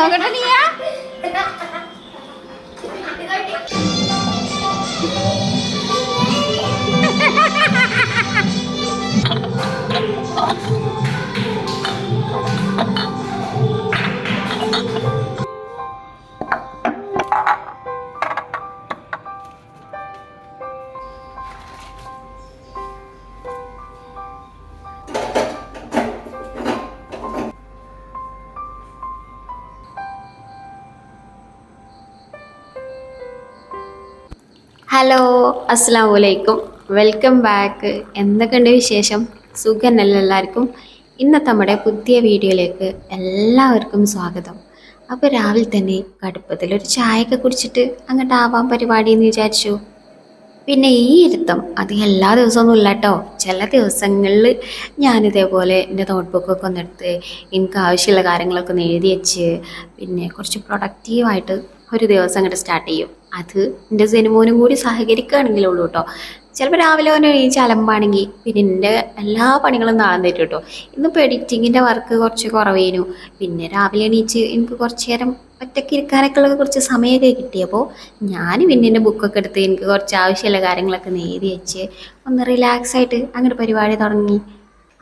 我在这里呀？ഹലോ അസ്സാം വലൈക്കും welcome back. എന്തൊക്കെയുണ്ട് വിശേഷം? സുഖനല്ല എല്ലാവർക്കും? ഇന്നത്തെ നമ്മുടെ പുതിയ വീഡിയോയിലേക്ക് എല്ലാവർക്കും സ്വാഗതം. അപ്പോൾ രാവിലെ തന്നെ കടുപ്പത്തിലൊരു ചായയൊക്കെ കുടിച്ചിട്ട് അങ്ങോട്ട് ആവാൻ പരിപാടി എന്ന് വിചാരിച്ചു. പിന്നെ ഈ ഇരുത്തം അത് എല്ലാ ദിവസമൊന്നും ഇല്ല കേട്ടോ ചില ദിവസങ്ങളിൽ ഞാനിതേപോലെ എന്റെ നോട്ട്ബുക്കൊക്കെ ഒന്ന് എടുത്ത് എനിക്ക് ആവശ്യമുള്ള കാര്യങ്ങളൊക്കെ ഒന്ന് എഴുതി വെച്ച് പിന്നെ കുറച്ച് പ്രൊഡക്റ്റീവായിട്ട് ഒരു ദിവസം അങ്ങോട്ട് സ്റ്റാർട്ട് ചെയ്യും. അത് എന്റെ സിനിമോനും കൂടി സഹകരിക്കുകയാണെങ്കിലേ ഉള്ളൂ കേട്ടോ. ചിലപ്പോൾ രാവിലെ അവനെ എണീച്ച് അലമ്പാണെങ്കിൽ പിന്നെ എന്റെ എല്ലാ പണികളും നാളെ തരും കേട്ടോ. ഇന്നിപ്പോൾ എഡിറ്റിങ്ങിന്റെ വർക്ക് കുറച്ച് കുറവേനു. പിന്നെ രാവിലെ എണീച്ച് എനിക്ക് കുറച്ച് നേരം ഒറ്റയ്ക്ക് ഇരിക്കാനൊക്കെ ഉള്ള കുറച്ച് സമയമൊക്കെ കിട്ടിയപ്പോൾ ഞാൻ പിന്നെ എന്റെ ബുക്കൊക്കെ എടുത്ത് എനിക്ക് കുറച്ച് ആവശ്യമുള്ള കാര്യങ്ങളൊക്കെ നേരി വെച്ച് ഒന്ന് റിലാക്സ് ആയിട്ട് അങ്ങോട്ട് പരിപാടി തുടങ്ങി.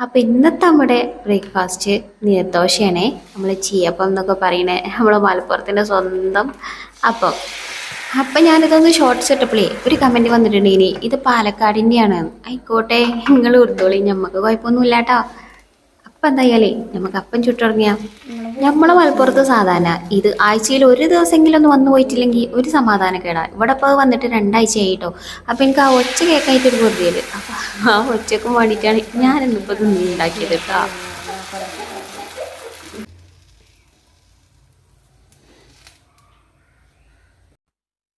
അപ്പോൾ ഇന്നത്തെ നമ്മുടെ ബ്രേക്ക്ഫാസ്റ്റ് നീർദോശയാണേ. നമ്മൾ ചീയപ്പം എന്നൊക്കെ പറയണേ. നമ്മൾ മലപ്പുറത്തിന്റെ സ്വന്തം അപ്പം. അപ്പം ഞാനിതൊന്ന് ഷോർട്ട്സ് ഇട്ടപ്പോഴേ ഒരു കമന്റ് വന്നിട്ടുണ്ട് ഇനി. ഇത് പാലക്കാടിന്റെയാണ് ആയിക്കോട്ടെ നിങ്ങൾ ഉറുത്തോളി ഞമ്മക്ക് കുഴപ്പമൊന്നുമില്ല കേട്ടോ അപ്പം എന്തായാലേ നമുക്ക് അപ്പം ചുട്ടുടങ്ങിയ. നമ്മളെ മലപ്പുറത്ത് സാധാരണ ഇത് ആഴ്ചയിൽ ഒരു ദിവസമെങ്കിലും ഒന്ന് വന്നു പോയിട്ടില്ലെങ്കിൽ ഒരു സമാധാനക്കേടാ. ഇവിടെ ഇപ്പോൾ വന്നിട്ട് രണ്ടാഴ്ച ആയിട്ടോ അപ്പം എനിക്ക് ആ ഒച്ച കേൾക്കായിട്ട് ഒരു അപ്പം ആ ഒച്ചക്കും വേണ്ടിയിട്ടാണ് ഞാൻ ഇന്നിപ്പോൾ ഇത് ഉണ്ടാക്കിയത് കേട്ടോ.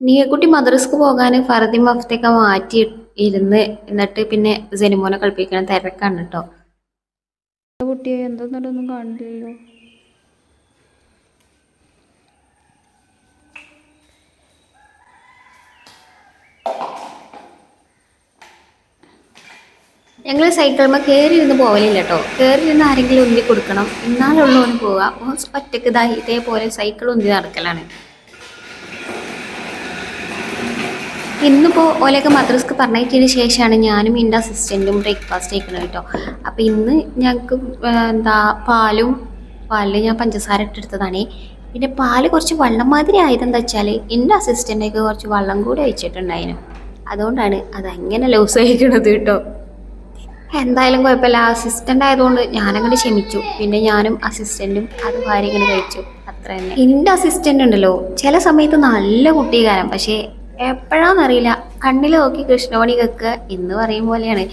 നീയക്കുട്ടി മദ്രസ്ക്ക് പോകാൻ ഫറദി മഫ്തൊക്കെ മാറ്റി ഇരുന്ന് എന്നിട്ട് പിന്നെ ജനിമോനെ കളിപ്പിക്കണ തിരക്കാണ് കേട്ടോ കുട്ടിയെ എന്തെന്നൊന്നും കാണില്ലല്ലോ. ഞങ്ങൾ സൈക്കിളുമ്പോൾ കയറി ഇരുന്ന് പോവലില്ല കേട്ടോ കയറി ഇരുന്ന് ആരെങ്കിലും ഉന്തി കൊടുക്കണം. എന്നാലുള്ളവന് പോവുക ഒറ്റയ്ക്ക് ദാ ഇതേപോലെ സൈക്കിൾ ഉന്തി നടക്കലാണ്. ഇന്നിപ്പോൾ ഓലൊക്കെ മദ്രസ്ക്ക് പറഞ്ഞയച്ചതിന് ശേഷമാണ് ഞാനും എന്റെ അസിസ്റ്റന്റും ബ്രേക്ക്ഫാസ്റ്റ് കഴിക്കണം കേട്ടോ അപ്പോൾ ഇന്ന് ഞങ്ങൾക്ക് എന്താ പാലും പാലിൽ ഞാൻ പഞ്ചസാര ഇട്ടെടുത്തതാണേ പിന്നെ പാൽ കുറച്ച് വെള്ളം മാതിരി ആയതെന്താ വെച്ചാൽ എന്റെ അസിസ്റ്റന്റൊക്കെ കുറച്ച് വെള്ളം കൂടി ഒഴിച്ചിട്ടുണ്ടായിരുന്നു അതുകൊണ്ടാണ് അത് അങ്ങനെ ലൂസ് കഴിക്കണത് കേട്ടോ എന്തായാലും കുഴപ്പമില്ല. അസിസ്റ്റന്റ് ആയതുകൊണ്ട് ഞാനങ്ങോട്ട് ക്ഷമിച്ചു. പിന്നെ ഞാനും അസിസ്റ്റന്റും അത് ഭാര്യ ഇങ്ങനെ കഴിച്ചു. അത്ര തന്നെ എന്റെ അസിസ്റ്റന്റ് ഉണ്ടല്ലോ. ചില സമയത്ത് നല്ല കുട്ടികാരം. പക്ഷേ എപ്പോഴാണെന്നറിയില്ല കണ്ണിൽ നോക്കി കൃഷ്ണമണി കേൾക്കുക എന്ന് പറയും പോലെയാണ്.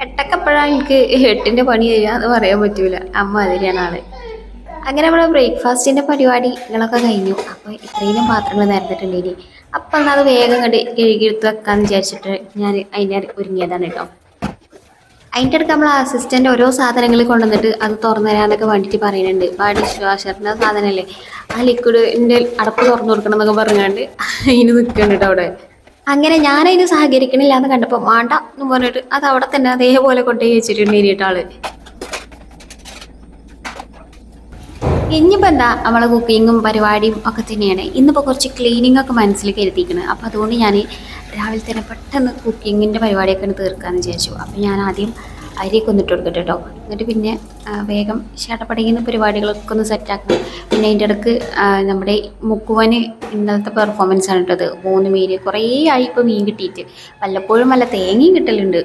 എട്ടക്കപ്പോഴാണ് എനിക്ക് എട്ടിന്റെ പണി തരിക എന്ന് പറയാൻ പറ്റൂല. അമ്മ അതിരിയാണ് ആൾ. അങ്ങനെ നമ്മുടെ ബ്രേക്ക്ഫാസ്റ്റിന്റെ പരിപാടി നിങ്ങളൊക്കെ കഴിഞ്ഞു. അപ്പോൾ ഇത്രയും പാത്രങ്ങൾ നേരത്തിട്ടുണ്ടെങ്കിൽ അപ്പം അത് വേഗം കണ്ട് കഴുകിയെടുത്ത് വെക്കാമെന്ന് വിചാരിച്ചിട്ട് ഞാൻ അതിന്റെ ഒരുങ്ങിയതാണ് കേട്ടോ. അതിന്റെ അടുത്ത് നമ്മൾ അസിസ്റ്റന്റ് ഓരോ സാധനങ്ങൾ കൊണ്ടുവന്നിട്ട് അത് തുറന്നു തരാനൊക്കെ വേണ്ടിയിട്ട് പറയുന്നുണ്ട്. ഇപ്പോൾ ആ ഡിഷ് വാഷറിന്റെ സാധനമല്ലേ ആ ലിക്വിഡിന്റെ അടപ്പ് തുറന്നു കൊടുക്കണം എന്നൊക്കെ പറഞ്ഞുകൊണ്ട് അതിന് നിൽക്കുന്നുണ്ട് അവിടെ. അങ്ങനെ ഞാനതിന് സഹകരിക്കണില്ല എന്ന് കണ്ടപ്പോൾ വേണ്ട എന്ന് പറഞ്ഞിട്ട് അത് അവിടെ തന്നെ അതേപോലെ കൊണ്ടുപോയി വെച്ചിട്ടുണ്ട് ഇനിയിട്ടാൾ ഇനിയിപ്പോൾ എന്താ നമ്മളെ കുക്കിങ്ങും പരിപാടിയും ഒക്കെ തന്നെയാണ്. ഇന്നിപ്പോൾ കുറച്ച് ക്ലീനിങ് ഒക്കെ മനസ്സിൽ കരുതിയിരിക്കുന്നത് അപ്പോൾ അതുകൊണ്ട് ഞാൻ രാവിലെ തന്നെ പെട്ടെന്ന് കുക്കിങ്ങിന്റെ പരിപാടിയൊക്കെ തീർക്കാമെന്ന് വിചാരിച്ചു. അപ്പോൾ ഞാൻ ആദ്യം അരിയൊക്കെ ഒന്നിട്ട് കൊടുക്കട്ടെ കേട്ടോ എന്നിട്ട് പിന്നെ വേഗം ഷടപ്പടയുന്ന പരിപാടികളൊക്കെ ഒന്ന് സെറ്റാക്കണം പിന്നെ അതിന്റെ ഇടയ്ക്ക് നമ്മുടെ മുക്കുവന് ഇന്നലത്തെ പെർഫോമൻസ് ആണ് കേട്ടത് മൂന്ന് മീൻ കുറേ ആയി ഇപ്പോൾ മീൻ കിട്ടിയിട്ട്. വല്ലപ്പോഴും വല്ല തേങ്ങയും കിട്ടലുണ്ട്.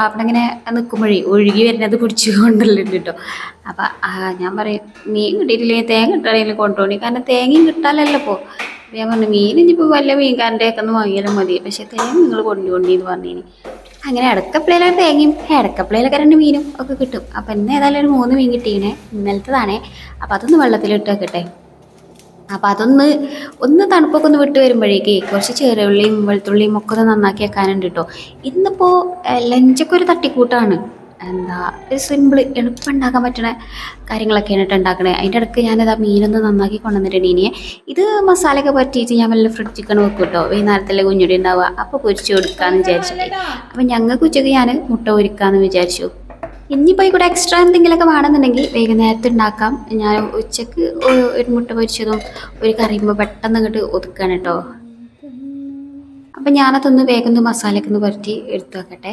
അവിടെ ഇങ്ങനെ നിൽക്കുമ്പോഴേ ഒഴുകി വരുന്നത് പിടിച്ചു കൊണ്ടുള്ളുണ്ട് കേട്ടോ അപ്പം ഞാൻ പറയും മീൻ കിട്ടിയിട്ടില്ലെങ്കിൽ തേങ്ങ കിട്ടണമെങ്കിൽ കൊണ്ടുപോകണി കാരണം തേങ്ങയും കിട്ടാലല്ലോ ഇപ്പോൾ ഞാൻ പറഞ്ഞു മീൻ ഇനിയിപ്പോൾ വല്ല മീൻകാരന്റെ ഒക്കെ ഒന്ന് വാങ്ങിയാലും മതി. പക്ഷേ തേങ്ങ നിങ്ങൾ കൊണ്ടുപോകണ്ടി എന്ന് പറഞ്ഞിനി. അങ്ങനെ ഇടക്കപ്പളയിലൊക്കെ തേങ്ങയും ഇടക്കപ്പളയിലൊക്കെ രണ്ട് മീനും ഒക്കെ കിട്ടും. അപ്പം ഇന്ന് ഏതായാലും ഒരു മൂന്ന് മീൻ കിട്ടിയിനെ ഇന്നലത്തതാണേ. അപ്പം അതൊന്ന് വെള്ളത്തിലിട്ട് വെക്കട്ടെ. അപ്പം അതൊന്ന് ഒന്ന് തണുപ്പൊക്കെ ഒന്ന് വിട്ട് വരുമ്പോഴേക്ക് കുറച്ച് ചെറുള്ളിയും വെളുത്തുള്ളിയും ഒക്കെ ഒന്ന് നന്നാക്കി വെക്കാനുണ്ട് കേട്ടോ ഇന്നിപ്പോൾ ലഞ്ചൊക്കെ ഒരു തട്ടിക്കൂട്ടാണ്. എന്താ ഒരു സിമ്പിൾ എളുപ്പം ഉണ്ടാക്കാൻ പറ്റണ കാര്യങ്ങളൊക്കെയാണ് കേട്ടോ ഉണ്ടാക്കണേ. അതിന്റെ ഇടയ്ക്ക് ഞാനത് ആ മീനൊന്ന് നന്നാക്കി കൊണ്ടുവന്നിട്ടുണ്ട് ഇനിയെ. ഇത് മസാലയൊക്കെ പറ്റിയിട്ട് ഞാൻ വല്ല ഫ്രിഡ് ചിക്കൻ വെക്കും കേട്ടോ വൈകുന്നേരത്തിലെ കുഞ്ഞുടി ഉണ്ടാവുക. അപ്പോൾ പൊരിച്ച് കൊടുക്കാമെന്ന് വിചാരിച്ചിട്ട് അപ്പം ഞങ്ങൾക്ക് ഉച്ചയ്ക്ക് ഞാൻ മുട്ട പൊരിക്കാമെന്ന് വിചാരിച്ചു. ഇനിയിപ്പോൾ ഇവിടെ എക്സ്ട്രാ എന്തെങ്കിലുമൊക്കെ വേണമെന്നുണ്ടെങ്കിൽ വൈകുന്നേരത്ത് ഉണ്ടാക്കാം. ഞാൻ ഉച്ചയ്ക്ക് ഒരു മുട്ട പൊരിച്ചതും ഒരു കറിയുമ്പോൾ പെട്ടെന്ന് ഇങ്ങോട്ട് ഒതുക്കാണ് കേട്ടോ അപ്പം ഞാനതൊന്ന് വേഗം ഒന്ന് മസാലയൊക്കെ ഒന്ന് പുരട്ടി എടുത്തു വെക്കട്ടെ.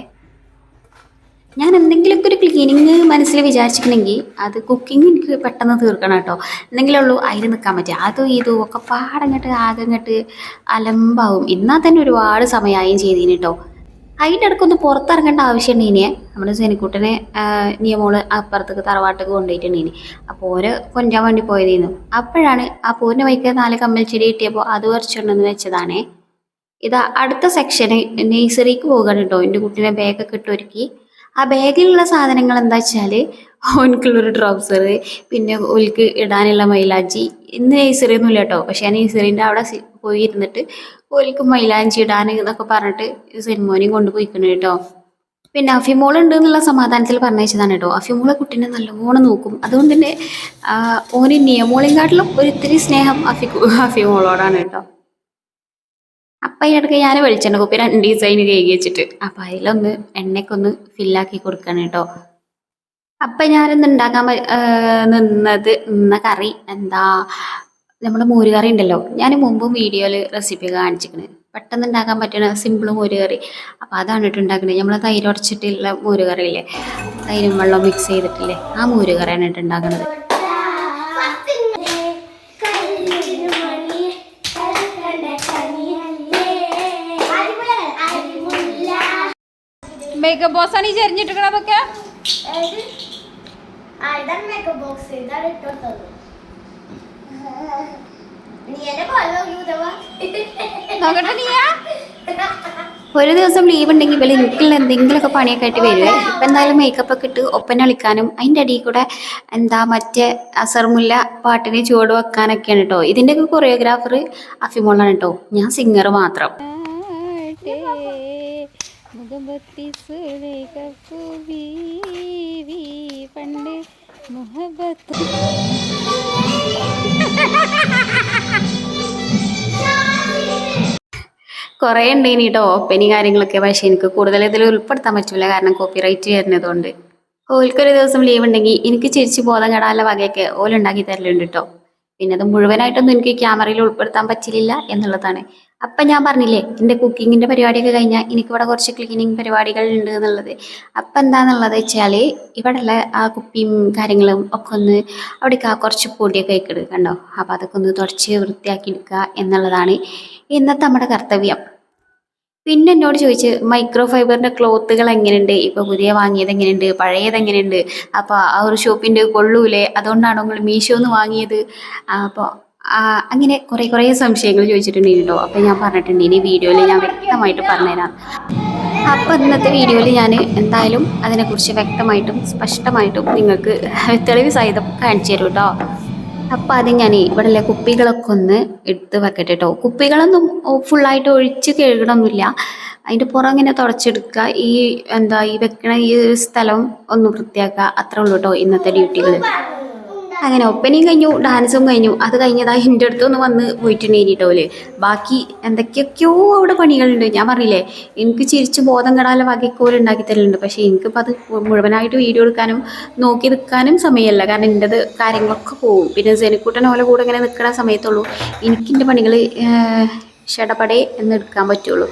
ഞാൻ എന്തെങ്കിലുമൊക്കെ ഒരു ക്ലീനിങ് മനസ്സിൽ വിചാരിച്ചിട്ടുണ്ടെങ്കിൽ അത് കുക്കിംഗ് എനിക്ക് പെട്ടെന്ന് തീർക്കണം കേട്ടോ. എന്തെങ്കിലും ഉള്ളൂ അതിൽ നിൽക്കാൻ പറ്റുക. അതും ഇതും ഒക്കെ പാടങ്ങട്ട് ആകെ അങ്ങോട്ട് അലമ്പാവും. എന്നാൽ തന്നെ ഒരുപാട് സമയമായും ചെയ്തീന് കേട്ടോ. അതിന്റെ ഇടയ്ക്കൊന്ന് പുറത്തിറങ്ങേണ്ട ആവശ്യമുണ്ട് ഇനിയെ നമ്മുടെ സെനിക്കുട്ടനെ നിയമോൾ അപ്പുറത്തേക്ക് തറവാട്ടേക്ക് കൊണ്ടുപോയിട്ടുണ്ടീനി. അപ്പോൾ ഓരോ കൊഞ്ചാൻ വേണ്ടി പോയതീന്നു. അപ്പോഴാണ് ആ പൂവിന്റെ വൈക്ക് നാല് കമ്മൽ ചെടി കിട്ടിയപ്പോൾ അത് പറിച്ചുകൊണ്ടെന്ന് വെച്ചതാണേ. ഇതാ അടുത്ത സെക്ഷന് നേഴ്സറിക്ക് പോകാൻ കേട്ടോ. എന്റെ കുട്ടീനെ ബാഗൊക്കെ ഇട്ട് ഒരുക്കി. ആ ബാഗിലുള്ള സാധനങ്ങൾ എന്താ വെച്ചാൽ ഓനക്കുള്ളൊരു ട്രൗസർ പിന്നെ ഓൽക്ക് ഇടാനുള്ള മൈലാഞ്ചി. ഇന്ന് ഈസറിയൊന്നും ഇല്ല കേട്ടോ പക്ഷേ ഈസറിന്റെ അവിടെ പോയി ഇരുന്നിട്ട് ഓൽക്ക് മൈലാഞ്ചി ഇടാൻ എന്നൊക്കെ പറഞ്ഞിട്ട് സെൻമോനെയും കൊണ്ടുപോയിക്കണു കേട്ടോ പിന്നെ അഫിമോൾ ഉണ്ട് എന്നുള്ള സമാധാനത്തിൽ പറഞ്ഞയച്ചതാണ് കേട്ടോ അഫിമോളെ കുട്ടീനെ നല്ലോണം നോക്കും. അതുകൊണ്ട് തന്നെ ഓന് നിയമോളിങ്കാട്ടിലും ഒരിത്തിരി സ്നേഹം അഫി അഫിമോളോടാണ് കേട്ടോ അപ്പം അതിനിടയ്ക്ക് ഞാൻ വെളിച്ചെണ്ണ കുപ്പി രണ്ട് ഡിസൈൻ കഴുകി വെച്ചിട്ട്. അപ്പം അതിലൊന്ന് എണ്ണയ്ക്കൊന്ന് ഫില്ലാക്കി കൊടുക്കണം കേട്ടോ. അപ്പം ഞാനിന്ന് ഉണ്ടാക്കാൻ നിന്നത് നിന്ന കറി എന്താ നമ്മുടെ മോരുകറി ഉണ്ടല്ലോ. ഞാൻ മുമ്പും വീഡിയോയിൽ റെസിപ്പി കാണിച്ചിരിക്കുന്നത് പെട്ടെന്ന് ഉണ്ടാക്കാൻ പറ്റുന്ന സിമ്പിൾ മോരുകറി അപ്പോൾ അതാണ് ഇട്ട് ഉണ്ടാക്കുന്നത് നമ്മൾ തൈര് ഉടച്ചിട്ടുള്ള മോരുകറി ഇല്ലേ തൈരും വെള്ളം മിക്സ് ചെയ്തിട്ടില്ലേ? ആ മോരുകറിയാണ് ഇട്ട് ഉണ്ടാക്കുന്നത് മേക്കപ്പ് ബോക്സ് ആണ് ഈ ചെരിഞ്ഞിട്ടിരിക്കണതൊക്കെ ഒരു ദിവസം ലീവ് ഉണ്ടെങ്കിൽ ഇവൾ വീട്ടിൽ എന്തെങ്കിലുമൊക്കെ പണിയൊക്കെ ആയിട്ട് വരുവേ ഇപ്പം എന്തായാലും മേക്കപ്പ് ഒക്കെ ഇട്ട് ഒപ്പന കളിക്കാനും അതിന്റെ അടിയിൽ കൂടെ എന്താ മറ്റേ അസർമുല്ല പാട്ടിന് ചുവട് വെക്കാനൊക്കെയാണ് കേട്ടോ. ഇതിന്റെയൊക്കെ കൊറിയോഗ്രാഫർ അഫിമോളാണ് കേട്ടോ. ഞാൻ സിംഗർ മാത്രം. മുഖബത്തി പണ്ട് മുഹബത്ത്. കുറേ ഉണ്ടേനി കേട്ടോ ഓപ്പനിങ് കാര്യങ്ങളൊക്കെ. പക്ഷേ എനിക്ക് കൂടുതൽ ഇതിൽ ഉൾപ്പെടുത്താൻ പറ്റില്ല കാരണം കോപ്പിറൈറ്റ് വരുന്നതുകൊണ്ട്. ഓൽക്കൊരു ദിവസം ലീവ് ഉണ്ടെങ്കിൽ എനിക്ക് ചിരിച്ചു ബോധം കെടാനുള്ള വകയൊക്കെ ഓലുണ്ടാക്കി തരലുണ്ട് കേട്ടോ പിന്നെ അത് മുഴുവനായിട്ടൊന്നും എനിക്ക് ക്യാമറയിൽ ഉൾപ്പെടുത്താൻ പറ്റില്ല എന്നുള്ളതാണ്. അപ്പം ഞാൻ പറഞ്ഞില്ലേ എന്റെ കുക്കിങ്ങിന്റെ പരിപാടിയൊക്കെ കഴിഞ്ഞാൽ എനിക്കിവിടെ കുറച്ച് ക്ലീനിങ് പരിപാടികൾ ഉണ്ട് എന്നുള്ളത്. അപ്പം എന്താണെന്നുള്ളത് വെച്ചാൽ ഇവിടെയുള്ള ആ കുപ്പിയും കാര്യങ്ങളും ഒക്കെ ഒന്ന് അവിടേക്ക് ആ കുറച്ച് പൊടിയൊക്കെ ഇക്കിട് കണ്ടോ? അപ്പം അതൊക്കെ ഒന്ന് തുടച്ച് വൃത്തിയാക്കി എടുക്കുക എന്നുള്ളതാണ് ഇന്നത്തെ നമ്മുടെ കർത്തവ്യം. പിന്നെ എന്നോട് ചോദിച്ച് മൈക്രോ ഫൈബറിന്റെ ക്ലോത്തുകൾ എങ്ങനെയുണ്ട്? ഇപ്പൊ പുതിയ വാങ്ങിയത് എങ്ങനെയുണ്ട്? പഴയത് എങ്ങനെയുണ്ട്? അപ്പൊ ആ ഒരു ഷോപ്പിന്റെ കൊള്ളൂലേ? അതുകൊണ്ടാണോ നിങ്ങൾ മീഷോന്ന് വാങ്ങിയത്? അപ്പോൾ അങ്ങനെ കുറേ കുറേ സംശയങ്ങൾ ചോദിച്ചിട്ടുണ്ട് കേട്ടോ അപ്പൊ ഞാൻ പറഞ്ഞിട്ടുണ്ട്. ഇനി വീഡിയോയിൽ ഞാൻ വ്യക്തമായിട്ട് പറഞ്ഞുതരാം. അപ്പൊ ഇന്നത്തെ വീഡിയോയിൽ ഞാൻ എന്തായാലും അതിനെക്കുറിച്ച് വ്യക്തമായിട്ടും സ്പഷ്ടമായിട്ടും നിങ്ങൾക്ക് തെളിവ് സഹിതം കാണിച്ചു തരും കേട്ടോ. അപ്പം അത് ഞാൻ ഇവിടെയുള്ള കുപ്പികളൊക്കെ ഒന്ന് എടുത്ത് വെക്കട്ടെ കേട്ടോ. കുപ്പികളൊന്നും ഫുള്ളായിട്ട് ഒഴിച്ച് കഴുകണമൊന്നുമില്ല. അതിന്റെ പുറം ഇങ്ങനെ തുടച്ചെടുക്കുക. ഈ എന്താ ഈ വെക്കണ ഈ സ്ഥലം ഒന്ന് വൃത്തിയാക്കുക. അത്രേ ഉള്ളൂ കേട്ടോ ഇന്നത്തെ ഡ്യൂട്ടികൾ അങ്ങനെ ഒപ്പനയും കഴിഞ്ഞു ഡാൻസും കഴിഞ്ഞു. അത് കഴിഞ്ഞതാ എന്റെ അടുത്തൊന്ന് വന്ന് പോയിട്ട് കേട്ടോൽ ബാക്കി എന്തൊക്കെയൊക്കെയോ അവിടെ പണികളുണ്ട്. ഞാൻ പറഞ്ഞില്ലേ എനിക്ക് ചിരിച്ച് ബോധം കെടാനുള്ള വകയ്ക്കോൽ ഉണ്ടാക്കി തരലുണ്ട്. പക്ഷേ എനിക്കിപ്പോൾ അത് മുഴുവനായിട്ട് വീഡിയോ എടുക്കാനും നോക്കി നിൽക്കാനും സമയമല്ല. കാരണം എന്റെത് കാര്യങ്ങളൊക്കെ പോകും. പിന്നെ ജനക്കൂട്ടൻ ഓല കൂടെ ഇങ്ങനെ നിൽക്കുന്ന സമയത്തുള്ളൂ. എനിക്കിന്റെ പണികൾ ഷടപടേ എന്ന് എടുക്കാൻ പറ്റുള്ളൂ.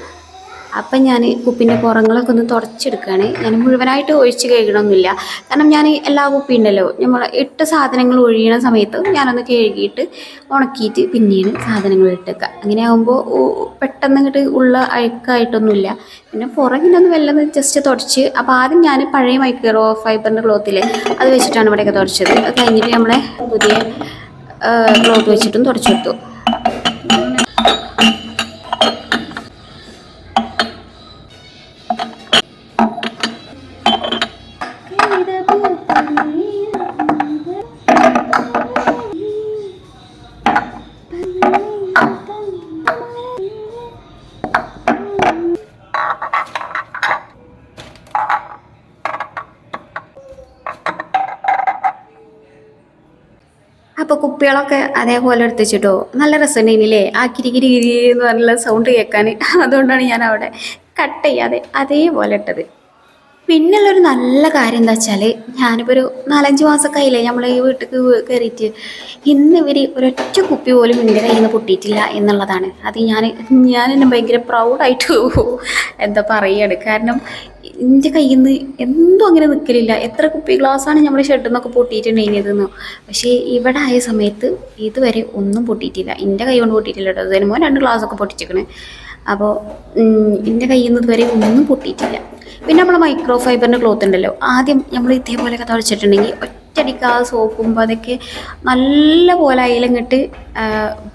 അപ്പം ഞാൻ കുപ്പിന്റെ പുറങ്ങളൊക്കെ ഒന്ന് തുടച്ചെടുക്കുകയാണ്. ഞാൻ മുഴുവനായിട്ട് ഒഴിച്ച് കഴുകണമൊന്നുമില്ല. കാരണം ഞാൻ എല്ലാ കുപ്പി നമ്മൾ ഇട്ട സാധനങ്ങൾ ഒഴിയണ സമയത്ത് ഞാനൊന്ന് കഴുകിയിട്ട് ഉണക്കിയിട്ട് പിന്നീട് സാധനങ്ങൾ ഇട്ടേക്കുക. അങ്ങനെ ആകുമ്പോൾ പെട്ടെന്ന് ഇങ്ങോട്ട് ഉള്ള അഴുക്കായിട്ടൊന്നുമില്ല. പിന്നെ പുറകിനൊന്ന് വെള്ളം ജസ്റ്റ് തുടച്ച് അപ്പോൾ ആദ്യം ഞാൻ പഴയ മൈക്രോ ഫൈബറിന്റെ ക്ലോത്തിൽ അത് വെച്ചിട്ടാണ് ഇവിടെയൊക്കെ തുടച്ചത്. അത് കഴിഞ്ഞിട്ട് നമ്മളെ പുതിയ ക്ലോത്ത് വെച്ചിട്ടും തുടച്ചെടുത്തു. അപ്പോൾ കുപ്പികളൊക്കെ അതേപോലെ എടുത്ത് വെച്ചിട്ടോ നല്ല രസമുണ്ടായില്ലേ ആ കിരികിരി കിരി കിരി എന്ന് പറഞ്ഞുള്ള സൗണ്ട് കേൾക്കാൻ അതുകൊണ്ടാണ് ഞാൻ അവിടെ കട്ട് ചെയ്യാതെ അതേപോലെ ഇട്ടത്. പിന്നുള്ളൊരു നല്ല കാര്യം എന്താ വെച്ചാൽ ഞാനിപ്പോൾ ഒരു നാലഞ്ച് മാസം ആയില്ലേ നമ്മൾ ഈ വീട്ടിലേക്ക് കയറിയിട്ട് ഇന്ന് ഇവർ ഒരൊറ്റ കുപ്പി പോലും എന്റെ കയ്യിൽ നിന്ന് പൊട്ടിയിട്ടില്ല എന്നുള്ളതാണ്. അത് ഞാൻ ഞാൻ എന്നെ ഭയങ്കര പ്രൗഡായിട്ട് എന്താ പറയുകയാണ് കാരണം എന്റെ കയ്യിൽ നിന്ന് എന്തും അങ്ങനെ നിൽക്കലില്ല എത്ര കുപ്പി ഗ്ലാസ്സാണ് നമ്മൾ ഷെഡിൽ നിന്നൊക്കെ പൊട്ടിയിട്ടുണ്ടായിരുന്നതെന്നോ പക്ഷേ ഇവിടെ ആയ സമയത്ത് ഇതുവരെ ഒന്നും പൊട്ടിയിട്ടില്ല. എന്റെ കൈ കൊണ്ട് പൊട്ടിയിട്ടില്ല കേട്ടോ. അതിന് മോൻ രണ്ട് ഗ്ലാസ്സൊക്കെ പൊട്ടിച്ചിക്കണ്. അപ്പോൾ എന്റെ കയ്യിൽ നിന്ന് ഇതുവരെ ഒന്നും പൊട്ടിയിട്ടില്ല. പിന്നെ നമ്മൾ മൈക്രോ ഫൈബറിന്റെ ക്ലോത്ത് ഉണ്ടല്ലോ ആദ്യം നമ്മൾ ഇതേപോലെയൊക്കെ തുടച്ചിട്ടുണ്ടെങ്കിൽ ഒറ്റടിക്ക് ആ സോപ്പും അതൊക്കെ നല്ല പോലെ അതിലങ്ങിട്ട്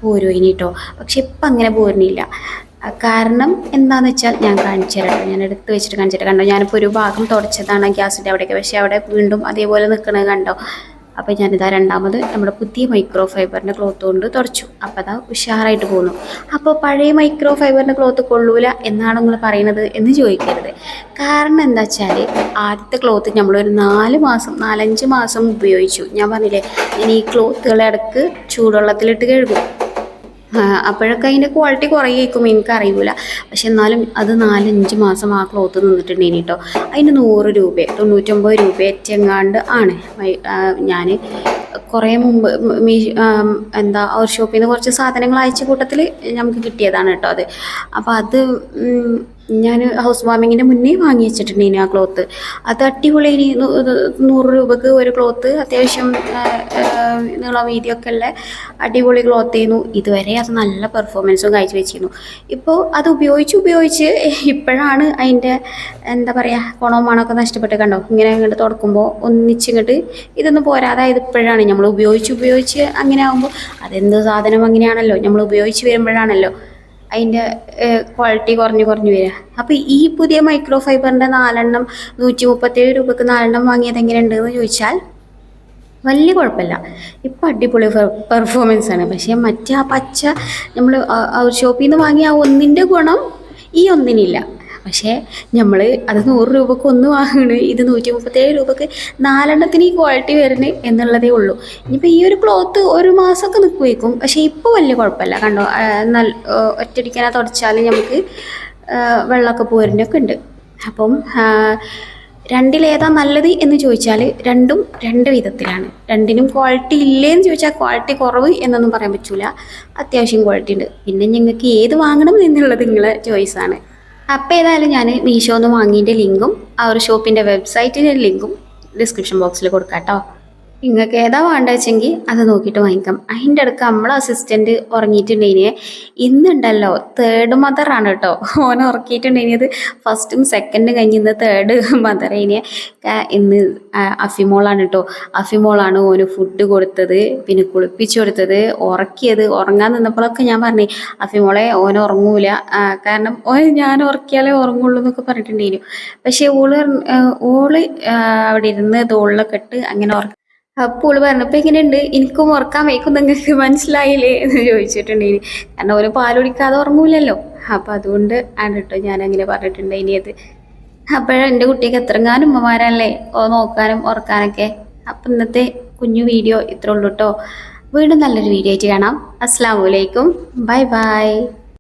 പോരും ഇനി കേട്ടോ പക്ഷെ ഇപ്പം അങ്ങനെ പോരുന്നില്ല. കാരണം എന്താണെന്ന് വെച്ചാൽ ഞാൻ കാണിച്ചു തരാം ഞാൻ എടുത്ത് വെച്ചിട്ട് കാണിച്ചിട്ട് കണ്ടോ? ഞാനിപ്പോൾ ഒരു ഭാഗം തുടച്ചതാണ് ഗ്യാസിന്റെ അവിടെയൊക്കെ. പക്ഷേ അവിടെ വീണ്ടും അതേപോലെ നിൽക്കണത് കണ്ടോ? അപ്പോൾ ഞാനിതാ രണ്ടാമത് നമ്മുടെ പുതിയ മൈക്രോ ഫൈബറിന്റെ ക്ലോത്ത് കൊണ്ട് തുടച്ചു. അപ്പോൾ അതാ ഉഷാറായിട്ട് പോകുന്നു. അപ്പോൾ പഴയ മൈക്രോ ഫൈബറിന്റെ ക്ലോത്ത് കൊള്ളൂല എന്നാണ് നിങ്ങൾ പറയുന്നത് എന്ന് ചോദിക്കരുത്. കാരണം എന്താ വെച്ചാൽ ആദ്യത്തെ ക്ലോത്ത് നമ്മളൊരു നാല് മാസം നാലഞ്ച് മാസം ഉപയോഗിച്ചു. ഞാൻ പറഞ്ഞില്ലേ ഇനി ഈ ക്ലോത്തുകൾ ഇടയ്ക്ക് ചൂടുവെള്ളത്തിലിട്ട് കഴുകും. അപ്പോഴൊക്കെ അതിന്റെ ക്വാളിറ്റി കുറയേക്കും. എനിക്ക് അറിയില്ല പക്ഷെ എന്നാലും അത് നാലഞ്ച് മാസം ആ ക്ലോത്ത് നിന്നിട്ടുണ്ടെങ്കിൽ കേട്ടോ അതിന് നൂറ് രൂപ തൊണ്ണൂറ്റൊമ്പത് രൂപ എറ്റെങ്ങാണ്ട് ആണ്. ഞാൻ കുറേ മുമ്പ് എന്താ ഒരു ഷോപ്പിൽ നിന്ന് കുറച്ച് സാധനങ്ങൾ അയച്ച കൂട്ടത്തിൽ നമുക്ക് കിട്ടിയതാണ് കേട്ടോ അത്. അപ്പോൾ അത് ഞാൻ ഹൗസ് വാമിങ്ങിന്റെ മുന്നേ വാങ്ങി വെച്ചിട്ടുണ്ടായിന് ആ ക്ലോത്ത് അത് അടിപൊളി ഇനി നൂറ് രൂപക്ക് ഒരു ക്ലോത്ത് അത്യാവശ്യം നീളം വീതിയൊക്കെ ഉള്ള അടിപൊളി ക്ലോത്ത് ചെയ്യുന്നു ഇതുവരെ അത് നല്ല പെർഫോമൻസും കാഴ്ച വെച്ചിരുന്നു. ഇപ്പോൾ അത് ഉപയോഗിച്ച് ഉപയോഗിച്ച് ഇപ്പോഴാണ് അതിന്റെ എന്താ പറയുക ഗുണവും മണമൊക്കെ നഷ്ടപ്പെട്ട് കണ്ടോ? ഇങ്ങനെ ഇങ്ങോട്ട് തുടക്കുമ്പോൾ ഒന്നിച്ചിങ്ങോട്ട് ഇതൊന്നും പോരാതായത് ഇപ്പോഴാണ്. നമ്മൾ ഉപയോഗിച്ച് ഉപയോഗിച്ച് അങ്ങനെ ആകുമ്പോൾ അതെന്ത് സാധനം അങ്ങനെയാണല്ലോ? നമ്മൾ ഉപയോഗിച്ച് വരുമ്പോഴാണല്ലോ. അതിന്റെ ക്വാളിറ്റി കുറഞ്ഞു കുറഞ്ഞു വരിക. അപ്പോൾ ഈ പുതിയ മൈക്രോ ഫൈബറിന്റെ നാലെണ്ണം നൂറ്റി മുപ്പത്തേഴ് രൂപക്ക് നാലെണ്ണം വാങ്ങിയത് എങ്ങനെയുണ്ടെന്ന് ചോദിച്ചാൽ വലിയ കുഴപ്പമില്ല. ഇപ്പം അടിപൊളി പെർഫോമൻസ് ആണ്. പക്ഷേ മറ്റേ ആ പച്ച നമ്മൾ ഷോപ്പിൽ നിന്ന് വാങ്ങിയ ആ ഒന്നിന്റെ ഗുണം ഈ ഒന്നിനില്ല. പക്ഷേ നമ്മൾ അത് നൂറ് രൂപക്ക് ഒന്ന് വാങ്ങണ് ഇത് നൂറ്റി മുപ്പത്തേഴ് രൂപക്ക് നാലെണ്ണത്തിന് ഈ ക്വാളിറ്റി വരുന്നത് എന്നുള്ളതേ ഉള്ളൂ. ഇനിയിപ്പോൾ ഈ ഒരു ക്ലോത്ത് ഒരു മാസമൊക്കെ നിൽക്കുമായിരിക്കും പക്ഷേ ഇപ്പോൾ വലിയ കുഴപ്പമില്ല. കണ്ടോ? നല്ല ഒറ്റടിക്കാനാ തുടച്ചാൽ നമുക്ക് വെള്ളമൊക്കെ പോരുന്നൊക്കെ ഉണ്ട്. അപ്പം രണ്ടിലേതാ നല്ലത് എന്ന് ചോദിച്ചാൽ രണ്ടും രണ്ട് വിധത്തിലാണ്. രണ്ടിനും ക്വാളിറ്റി ഇല്ലേന്ന് ചോദിച്ചാൽ ക്വാളിറ്റി കുറവ് എന്നൊന്നും പറയാൻ പറ്റില്ല അത്യാവശ്യം ക്വാളിറ്റി ഉണ്ട്. പിന്നെ നിങ്ങൾക്ക് ഏത് വാങ്ങണം എന്നുള്ളത് നിങ്ങളെ ചോയ്സാണ് അപ്പോൾ ഏതായാലും ഞാൻ മീഷോന്ന് വാങ്ങിയതിന്റെ ലിങ്കും ആ ഒരു ഷോപ്പിന്റെ വെബ്സൈറ്റിന്റെ ലിങ്കും ഡിസ്ക്രിപ്ഷൻ ബോക്സിൽ കൊടുക്കാം കേട്ടോ നിങ്ങൾക്ക് ഏതാ വേണ്ടത് വെച്ചെങ്കിൽ അത് നോക്കിയിട്ട് വാങ്ങിക്കാം. അതിന്റെ അടുക്ക് നമ്മളെ അസിസ്റ്റന്റ് ഉറങ്ങിയിട്ടുണ്ടെങ്കിൽ ഇന്നുണ്ടല്ലോ തേർഡ് മദറാണ് കേട്ടോ. ഓനെ ഉറക്കിയിട്ടുണ്ടെങ്കിൽ ഫസ്റ്റും സെക്കൻഡും കഴിഞ്ഞ് ഇന്ന് തേർഡ് മദറേനെ ഇന്ന് അഫിമോളാണ് കേട്ടോ. അഫിമോളാണ് ഓന് ഫുഡ് കൊടുത്തത് പിന്നെ കുളിപ്പിച്ചു കൊടുത്തത് ഉറക്കിയത്. ഉറങ്ങാൻ നിന്നപ്പോഴൊക്കെ ഞാൻ പറഞ്ഞു അഫിമോളെ ഓൻ ഉറങ്ങൂല. കാരണം ഓൻ ഞാൻ ഉറക്കിയാലേ ഉറങ്ങുള്ളൂ എന്നൊക്കെ പറഞ്ഞിട്ടുണ്ടായിരുന്നു പക്ഷേ ഓൾ ഓൾ അവിടെ ഇരുന്ന് തോളിലൊക്കെ ഇട്ട് അങ്ങനെ ഉറ അപ്പോൾ പറഞ്ഞപ്പോൾ എങ്ങനെയുണ്ട്? എനിക്കും ഉറക്കാൻ വയ്ക്കും നിങ്ങൾക്ക് മനസ്സിലായില്ലേ എന്ന് ചോദിച്ചിട്ടുണ്ടെങ്കിൽ. കാരണം ഓരോ പാൽ കുടിക്കാതെ ഉറങ്ങൂലല്ലോ. അപ്പൊ അതുകൊണ്ട് ആണ് കേട്ടോ ഞാൻ അങ്ങനെ പറഞ്ഞിട്ടുണ്ട് ഇനിയത് അപ്പോഴും എന്റെ കുട്ടിക്ക് എത്രങ്ങാനും ഉമ്മമാരല്ലേ? നോക്കാനും ഉറക്കാനൊക്കെ. അപ്പം ഇന്നത്തെ കുഞ്ഞു വീഡിയോ ഇത്രേ ഉള്ളൂ കേട്ടോ. വീണ്ടും നല്ലൊരു വീഡിയോ ആയിട്ട് കാണാം. അസ്സാം വലൈക്കും ബൈ ബൈ.